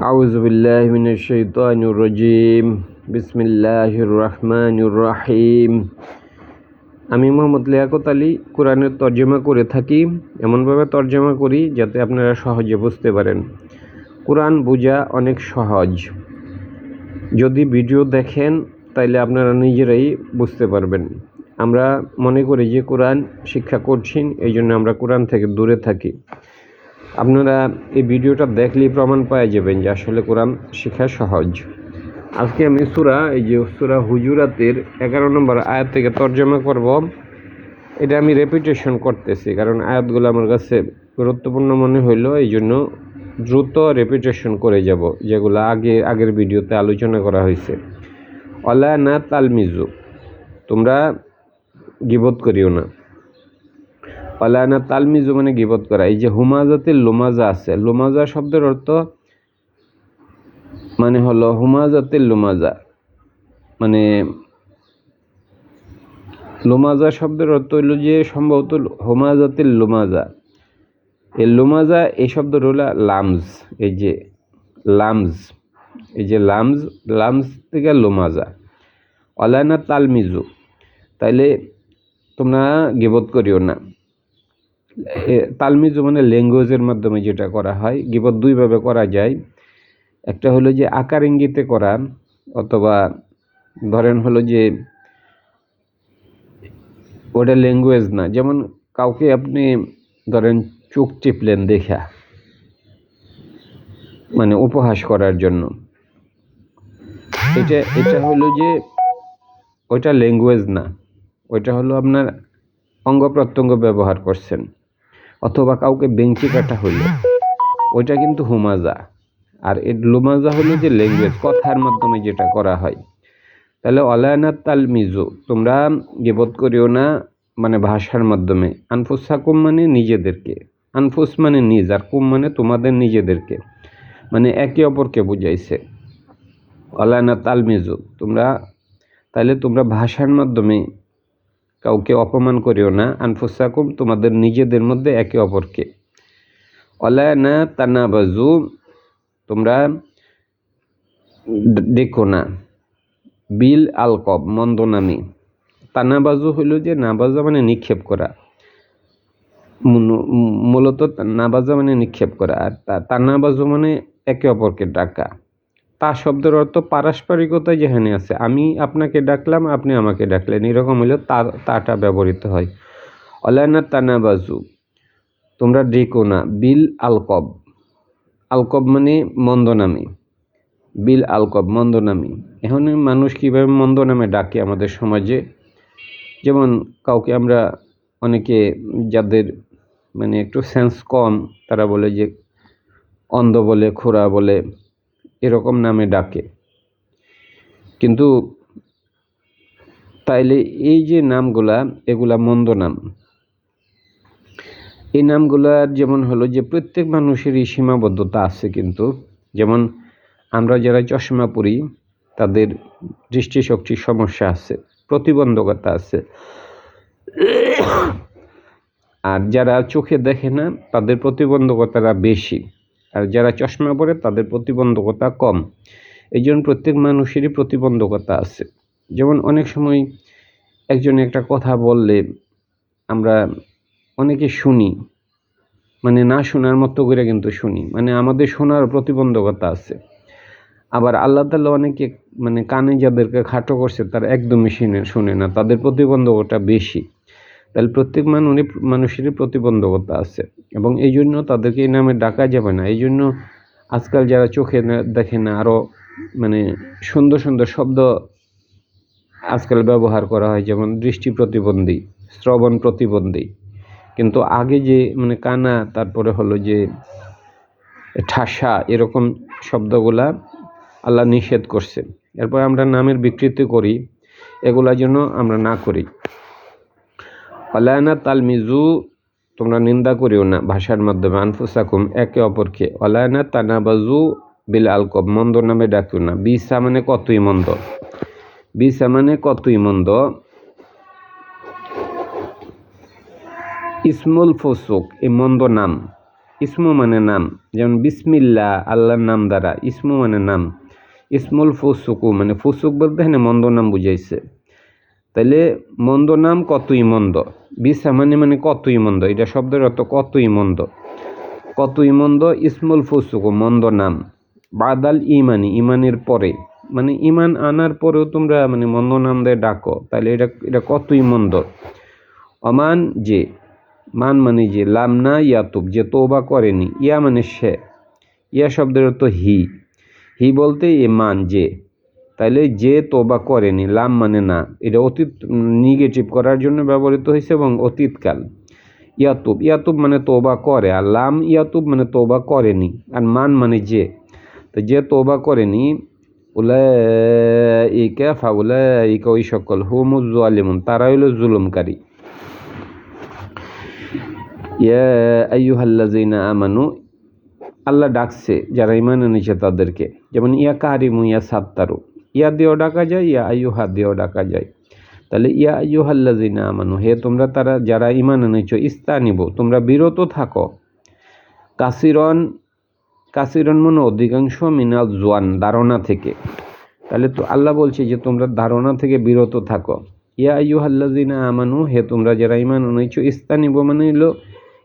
أعوذ بالله من الشيطان الرجيم بسم الله الرحمن الرحيم আমি মোহাম্মদ লিয়াকত আলী কোরআনের তর্জমা করে থাকি এমনভাবে তর্জমা করি যাতে আপনারা সহজে বুঝতে পারেন কোরআন বোঝা অনেক সহজ যদি ভিডিও দেখেন তাইলে আপনারা নিজেরাই বুঝতে পারবেন আমরা মনে করি যে কোরআন শিক্ষা করছেন এই জন্য আমরা কোরআন থেকে দূরে থাকি আপনারা এই ভিডিওটা দেখলেই প্রমাণ পাওয়া যাবেন যে আসলে কোরআন শেখা সহজ। আজকে আমি সুরা, এই যে সুরা হুজুরাতের এগারো নম্বর আয়াত থেকে তর্জমা করব। এটা আমি রেপিটেশন করতেছি, কারণ আয়াতগুলো আমার কাছে গুরুত্বপূর্ণ মনে হইল, এই জন্য দ্রুত রেপিটেশন করে যাব, যেগুলো আগে, আগের ভিডিওতে আলোচনা করা হয়েছে। অলা না তালমিজু, তোমরা গিবত করিও না। অলানা তালমিজু মানে গিবত করা। এই যে হুমাজাতে লোমাজা আছে লোমাজা শব্দের অর্থ মানে হলো হুমাজাতে লোমাজা মানে লোমাজা শব্দের অর্থ হইল যে সম্ভবত হোমাজাতের লোমাজা এই লোমাজা এই শব্দ হলো লামজ, এই যে লামজ, এই যে লামজ লামজ থেকে লোমাজা অলায়না তালমিজু তাইলে তোমরা গিবত করিও না। তালমিজ মানে ল্যাঙ্গুয়েজের মাধ্যমে যেটা করা হয়, গিবত দুইভাবে করা যায়। একটা হলো যে আকার ইঙ্গিতে করা, অথবা ধরেন হলো যে ওটা ল্যাঙ্গুয়েজ না, যেমন কাউকে আপনি ধরেন চোখ টিপলেন দেখা মানে উপহাস করার জন্য। এটা এটা হলো যে ওইটা ল্যাঙ্গুয়েজ না, ওইটা হলো আপনার অঙ্গ প্রত্যঙ্গ ব্যবহার করছেন। অথবা কাউকে বেঞ্চি কাটা হইল। ওইটা কিন্তু হুমাজা। আর এ লুমাজা হলো যে ল্যাঙ্গুয়েজ কথার মাধ্যমে যেটা করা হয়। তাহলে অলায়না তাল মিজু তোমরা গেবত করিও না মানে ভাষার মাধ্যমে। আনফুস হাকুম মানে নিজেদেরকে। আনফুস মানে নিজ, আর কুম মানে তোমাদের নিজেদেরকে। মানে একে অপরকে বুঝাইছে। অলায়না তাল মিজু তোমরা, তাহলে তোমরা ভাষার মাধ্যমে কাউকে অপমান করিও না, আনফুসাকুম, তোমাদের নিজেদের মধ্যে একে অপরকে। অলায়না তানাবাজু, তোমরা দেখো না। বিল আলকব, মন্দ নামে। তানাবাজু হইল যে, নাবাজা মানে নিক্ষেপ করা। মূলত নাবাজা মানে নিক্ষেপ করা। আর তানাবাজু মানে একে অপরকে ডাকা। তা শব্দের অর্থ পারস্পরিকতা যেখানে আছে। আমি আপনাকে ডাকলাম, আপনি আমাকে ডাকলেন। এরকম হলে তা, তাটা ব্যবহৃত হয়। অলায়না তানাবাজু, তোমরা ডেকো না। বিল আলকব আলকব মানে মন্দ নামে বিল আলকব মন্দ নামে এখন মানুষ কীভাবে মন্দ নামে ডাকে আমাদের সমাজে? যেমন কাউকে আমরা অনেকে যাদের মানে একটু সেন্স কম, তারা বলে যে অন্ধ বলে খোরা বলে এরকম নামে ডাকে। কিন্তু তাইলে এই যে নামগুলা, এগুলা মন্দ নাম। এই নামগুলার যেমন হলো যে প্রত্যেক মানুষেরই সীমাবদ্ধতা আছে কিন্তু। যেমন আমরা যারা চশমা পরি, তাদের দৃষ্টিশক্তির সমস্যা আছে, প্রতিবন্ধকতা আছে। আর যারা চোখে দেখে না, তাদের প্রতিবন্ধকতাটা বেশি। আর যারা চশমা পরে তাদের প্রতিবন্ধকতা কম। এই জন্য প্রত্যেক মানুষেরই প্রতিবন্ধকতা আছে। যেমন অনেক সময় একজন একটা কথা বললে আমরা অনেকে শুনি মানে না শোনার মতো করে কিন্তু শুনি মানে আমাদের শোনার প্রতিবন্ধকতা আছে। আবার আল্লাহ তালা অনেকে মানে কানে যাদেরকে খাটো করছে তারা একদমই শুনে শুনে না, তাদের প্রতিবন্ধকতা বেশি। তাহলে প্রত্যেক মানুষ মানুষেরই প্রতিবন্ধকতা আছে। এবং এই জন্য তাদেরকে এই নামে ডাকা যাবে না। এই জন্য আজকাল যারা চোখে দেখে না আরও মানে সুন্দর সুন্দর শব্দ আজকাল ব্যবহার করা হয়, যেমন দৃষ্টি প্রতিবন্ধী, শ্রবণ প্রতিবন্ধী। কিন্তু আগে যে মানে কানা, তারপরে হলো যে ঠাসা, এরকম শব্দগুলা আল্লাহ নিষেধ করছে এরপর আমরা নামের বিকৃতি করি, এগুলা যেন আমরা না করি। অলায়না তালমিজু, তোমরা নিন্দা করিও না। ভাষার মাধ্যমে, আনফুসাকুম, একে অপরকে। অলায়না তানাবাজু বিল আলকব, মন্দ নামে ডাকিও না। বিসা মানে কতই মন্দ? বিসা মানে কতই মন্দ? ইসমুল ফসুক এই মন্দ নাম। ইসমু মানে নাম। যেমন বিসমিল্লা, আল্লাহর নাম দ্বারা। ইসমু মানে নাম। ইসমুল ফুসুকু মানে ফুসুক বলতে হ্যাঁ মন্দ নাম বুঝাইছে। তাইলে মন্দ নাম কতই মন্দ? বিসা মানে কতই মন্দ? এটা শব্দের অর্থ কতই মন্দ? কতই মন্দ? ইসমুল ফুসুকু, মন্দ নাম। বাদাল ইমানি, ইমানের পরে। মানে ইমান আনার পরেও তোমরা মানে মন্দ নাম দিয়ে ডাকো। তাহলে এটা এটা কতই মন্দ? অমান যে, মান মানে যে, লাম না ইয়াতুব, যে তোবা করেনি। ইয়া মানে সে। ইয়া শব্দের অর্থ হি। হি বলতে এ মান যে। তাইলে যে তোবা করেনি, লাম মানে না। এটা অতীত নেগেটিভ করার জন্য ব্যবহৃত হয়েছে এবং অতীতকাল। ইয়াতুব ইয়াতুব মানে তোবা করে, আর লাম, ইয়াতুব মানে তোবা করেনি, আর মান মানে যে। তো যে তোবা করেনি, উলাইকা ফাউলাইকা ওই সকল হুমুজ জালিমুন, তারা হইল জুলুমকারী। ইয়া আমানু, আল্লাহ ডাকছে যারা ইমান এনেছে তাদেরকে, যেমন, ইয়া কারিমু, ইয়া সাত্তারু। ইয়া দিয়েও ডাকা যায়, ইয়া আইয়ুহা দিয়েও ডাকা যায়। তাহলে ইয়া আইয়ুহাল্লাযিনা আমানু, হে তোমরা তারা যারা ইমান এনেছো, ইস্তানিব, তোমরা বিরত থাকো। কাসিরন কাসিরন মনে অধিকাংশ মিনাল জোয়ান, ধারণা থেকে। তাহলে তো আল্লাহ বলছে যে তোমরা ধারণা থেকে বিরত থাকো। ইয়া আইয়ুহাল্লাযিনা আমানু, হে তোমরা যারা ইমান এনেছো, ইস্তানিব মানে হলো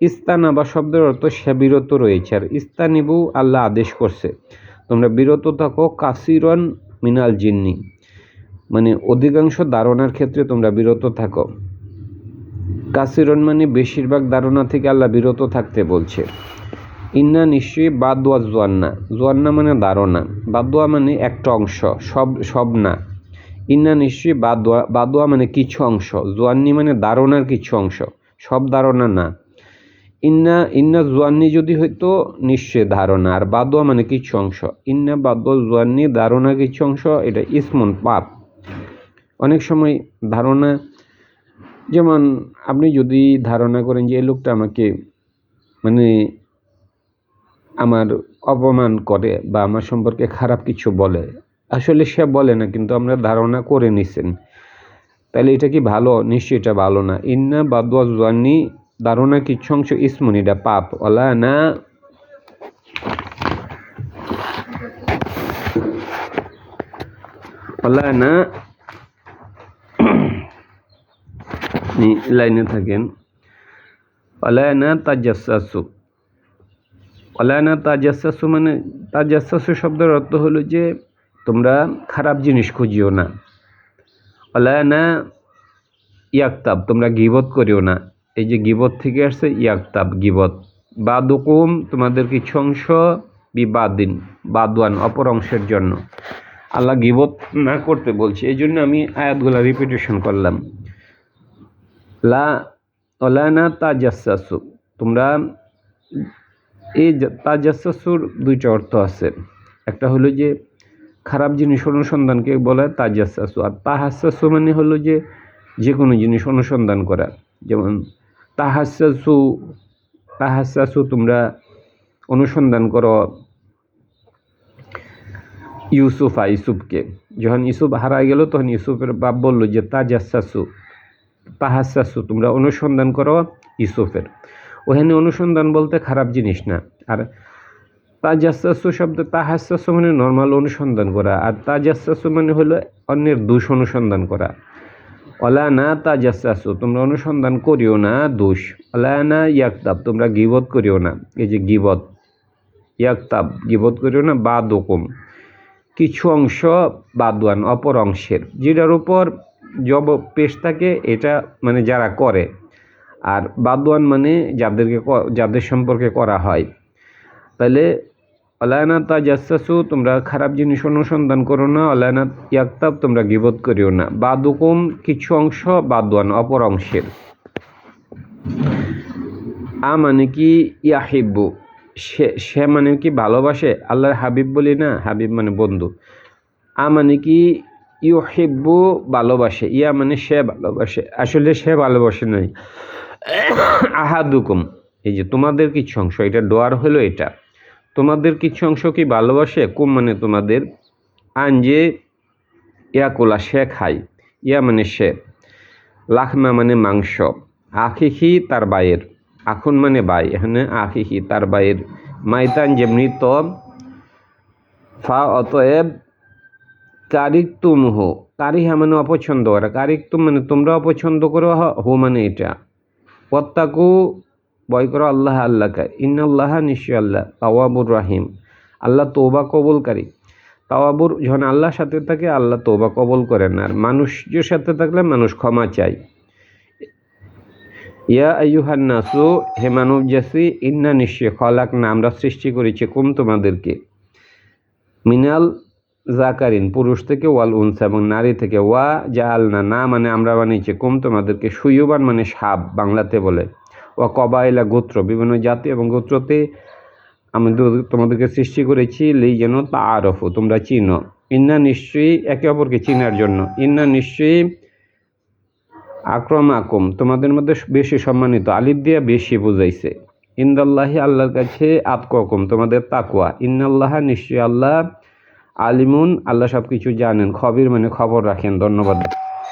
ইস্তানা বা শব্দের অর্থ সে বিরত রয়েছে। আর ইস্তানিবু আল্লাহ আদেশ করছে। তোমরা বিরত থাকো, কাসিরন মিনাল জিন্নি। মানে অধিকাংশ ধারণার ক্ষেত্রে তোমরা বিরত থাকো। কাসিরন মানে বেশিরভাগ ধারণা থেকে আল্লাহ বিরত থাকতে বলছে। ইন্না নিশ্চয়ই বাদোয়া জোয়ান্না। জোয়ান্না মানে ধারণা। বাদোয়া মানে একটা অংশ, সব সব না। ইন্না নিশ্চয়ই বাদোয়া বাদোয়া মানে কিছু অংশ। জোয়ান্নি মানে ধারণার কিছু অংশ। সব ধারণা না। ইন্না ইন্না জোয়ান্নি যদি হইতো, নিশ্চয় ধারণা। আর বাদোয়া মানে কিছু অংশ। ইন্না বাদোয়া জোয়ান্নি, ধারণা কিছু অংশ, এটা ইসমন পাপ। অনেক সময় ধারণা, যেমন আপনি যদি ধারণা করেন যে, এই লোকটা আমাকে মানে আমার অপমান করে বা আমার সম্পর্কে খারাপ কিছু বলে। আসলে সে বলে না, কিন্তু আমরা ধারণা করে নিছেন। তাহলে এটা কি ভালো? নিশ্চয়ই এটা ভালো না। ইন্না বাদুয়া জোয়ানি ধারণা কিছু অংশ ইসমুন এটা পাপ। অলা না। অলা না। লাইনে থাকেন। অলা না তাজাসু অলায়না তাজাসু মানে তাজাসু শব্দের অর্থ হলো যে তোমরা খারাপ জিনিস খুঁজিও না। অলায়না ইয়াকতাব, তোমরা গিবত করিও না। এই যে গিবত থেকে আসছে ইয়াকতাব গিবত। বাদুকুম তোমাদের কিছু অংশ বিবাদিন, বাদওয়ান, অপর অংশের জন্য। আল্লাহ গিবত না করতে বলছে, এই জন্য আমি আয়াতগুলা রিপিটেশন করলাম। লা তাজাসু তোমরা এই তাজাসুর দুইটা অর্থ আছে। একটা হলো যে, খারাপ জিনিস অনুসন্ধানকে বলা তাজাসু আর তাহাসু মানে হলো যে যে কোনো জিনিস অনুসন্ধান করা। যেমন তাহাসু তাহাসু তোমরা অনুসন্ধান করো ইউসুফা ইউসুফকে। যখন ইউসুফ হারা গেল, তখন ইউসুফের বাপ বলল যে তাজাসু তাহাসু তোমরা অনুসন্ধান করো ইউসুফের। ওখানে অনুসন্ধান বলতে খারাপ জিনিস না। আর তাজাসু শব্দ তাহাসু মানে নর্মাল অনুসন্ধান করা। আর তাজাসু মানে হলো অন্যের দোষ অনুসন্ধান করা। অলা না তাজাসু তোমরা অনুসন্ধান করিও না, দোষ। অলা না ইয়াকতাব, তোমরা গিবত করিও না। এই যে গিবত, ইয়াকতাব, গিবত করিও না বা দোকম কিছু অংশ বাদওয়ান, অপর অংশের। যেটার উপর জব পেশ থাকে, এটা মানে যারা করে। আর বাদওয়ান মানে যাদেরকে যাদের সম্পর্কে করা হয়। তাহলে অলায়না তা জাসাসু তোমরা খারাপ জিনিস অনুসন্ধান করো না অলায়না ইয়াক্তাব, তোমরা গিবত করিও না। বাদুকুম, কিছু অংশ বাদওয়ান, অপর অংশের। আ মানে কি ইয়াহিব্বু? সে সে মানে কি ভালোবাসে? আল্লাহর হাবিব বলি না, হাবিব মানে বন্ধু। আ মানে কি ইউহিব্বু ভালোবাসে? ইয়া মানে সে ভালোবাসে। আসলে সে ভালোবাসে নাই। আহাদুকুম, এই যে তোমাদের কিছু অংশ, এটা ডোয়ার হলো এটা। তোমাদের কিছু অংশ কি ভালোবাসে? কুম মানে তোমাদের। আন যে ইয়াকুলা সে খায়। ইয়া মানে সে। লাখমা মানে মাংস। আখিখি তার বায়ের আখুন মানে বাই। এখানে আখিহি তার ভাইয়ের মাইতান যে মৃত ফা অতএব কারিক তুম হো কারিহা মানে অপছন্দ করা। কারিক তুম মানে তোমরা অপছন্দ করো, হো মানে এটা। পত্তাকু বয় করো, আল্লাহ আল্লাহকে। ইন্নাল্লাহ নিশ্চয় আল্লাহ, তাওয়াবুর রাহিম। আল্লাহ তৌবা কবুলকারী। তাওয়াবুর যখন আল্লাহর সাথে থাকে, আল্লাহ তৌবা কবুল করেন। আর মানুষের সাথে থাকলে মানুষ ক্ষমা চায়। ইয়া আইয়ুহান নাসু হে মানব জাসি ইন্না নিশ্চয় খলাক না, আমরা সৃষ্টি করেছি কুম তোমাদেরকে। মিনাল জাকারিন, পুরুষ থেকে ওয়াল উনসা এবং নারী থেকে ওয়া জাল না না মানে আমরা বানিয়েছি কুম তোমাদেরকে। সুয়ুবান মানে সাপ, বাংলাতে বলে। ও কবাইলা গোত্র, বিভিন্ন জাতি এবং গোত্রতে আমি তোমাদেরকে সৃষ্টি করেছি, লেই যেন তা আরফ তোমরা চিনো। ইন্না নিশ্চয়ই একে অপরকে চিনার জন্য। ইন্না নিশ্চয়ই আক্রম আকুম তোমাদের মধ্যে বেশি সম্মানিত। আলিফ দিয়া বেশি বুঝাইছে। ইন্দাল্লাহি আল্লাহর কাছে আতকম তোমাদের তাকুয়া ইন্নাল্লাহ নিশ্চয়ই আল্লাহ আলিমুন, আল্লাহ সব কিছু জানেন। খবির মানে খবর রাখেন। ধন্যবাদ।